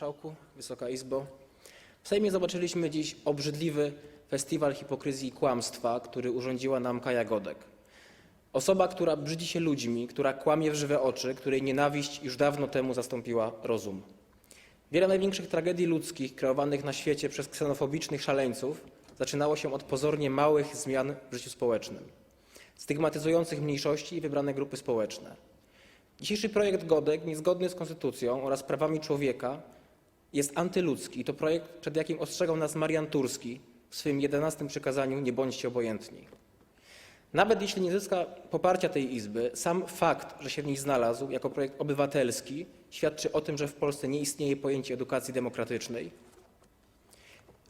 Marszałku, Wysoka Izbo. W Sejmie zobaczyliśmy dziś obrzydliwy festiwal hipokryzji i kłamstwa, który urządziła nam Kaja Godek. Osoba, która brzydzi się ludźmi, która kłamie w żywe oczy, której nienawiść już dawno temu zastąpiła rozum. Wiele największych tragedii ludzkich kreowanych na świecie przez ksenofobicznych szaleńców zaczynało się od pozornie małych zmian w życiu społecznym, stygmatyzujących mniejszości i wybrane grupy społeczne. Dzisiejszy projekt Godek, niezgodny z konstytucją oraz prawami człowieka, jest antyludzki i to projekt, przed jakim ostrzegał nas Marian Turski w swym 11 przykazaniu Nie bądźcie obojętni. Nawet jeśli nie zyska poparcia tej Izby, sam fakt, że się w niej znalazł jako projekt obywatelski, świadczy o tym, że w Polsce nie istnieje pojęcie edukacji demokratycznej.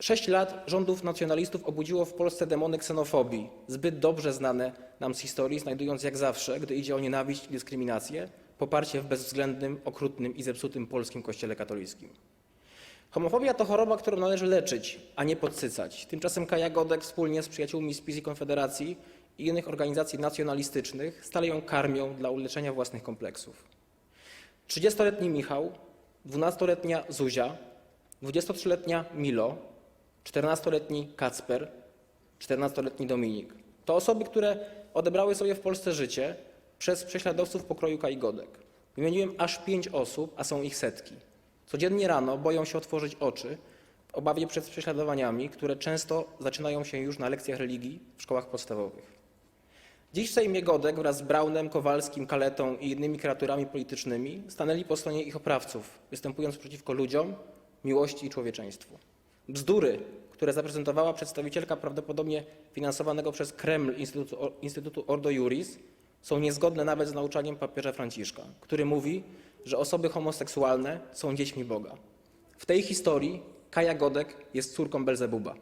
Sześć lat rządów nacjonalistów obudziło w Polsce demony ksenofobii, zbyt dobrze znane nam z historii, znajdując jak zawsze, gdy idzie o nienawiść i dyskryminację, poparcie w bezwzględnym, okrutnym i zepsutym polskim kościele katolickim. Homofobia to choroba, którą należy leczyć, a nie podsycać. Tymczasem Kaja Godek wspólnie z przyjaciółmi z PiS i Konfederacji i innych organizacji nacjonalistycznych stale ją karmią dla uleczenia własnych kompleksów. 30-letni Michał, 12-letnia Zuzia, 23-letnia Milo, 14-letni Kacper, 14-letni Dominik. To osoby, które odebrały sobie w Polsce życie przez prześladowców pokroju Kai Godek. Wymieniłem aż pięć osób, a są ich setki. Codziennie rano boją się otworzyć oczy w obawie przed prześladowaniami, które często zaczynają się już na lekcjach religii w szkołach podstawowych. Dziś w Sejmie Godek wraz z Braunem, Kowalskim, Kaletą i innymi kreaturami politycznymi stanęli po stronie ich oprawców, występując przeciwko ludziom, miłości i człowieczeństwu. Bzdury, które zaprezentowała przedstawicielka prawdopodobnie finansowanego przez Kreml Instytutu, Instytutu Ordo Juris, są niezgodne nawet z nauczaniem papieża Franciszka, który mówi, że osoby homoseksualne są dziećmi Boga. W tej historii Kaja Godek jest córką Belzebuba.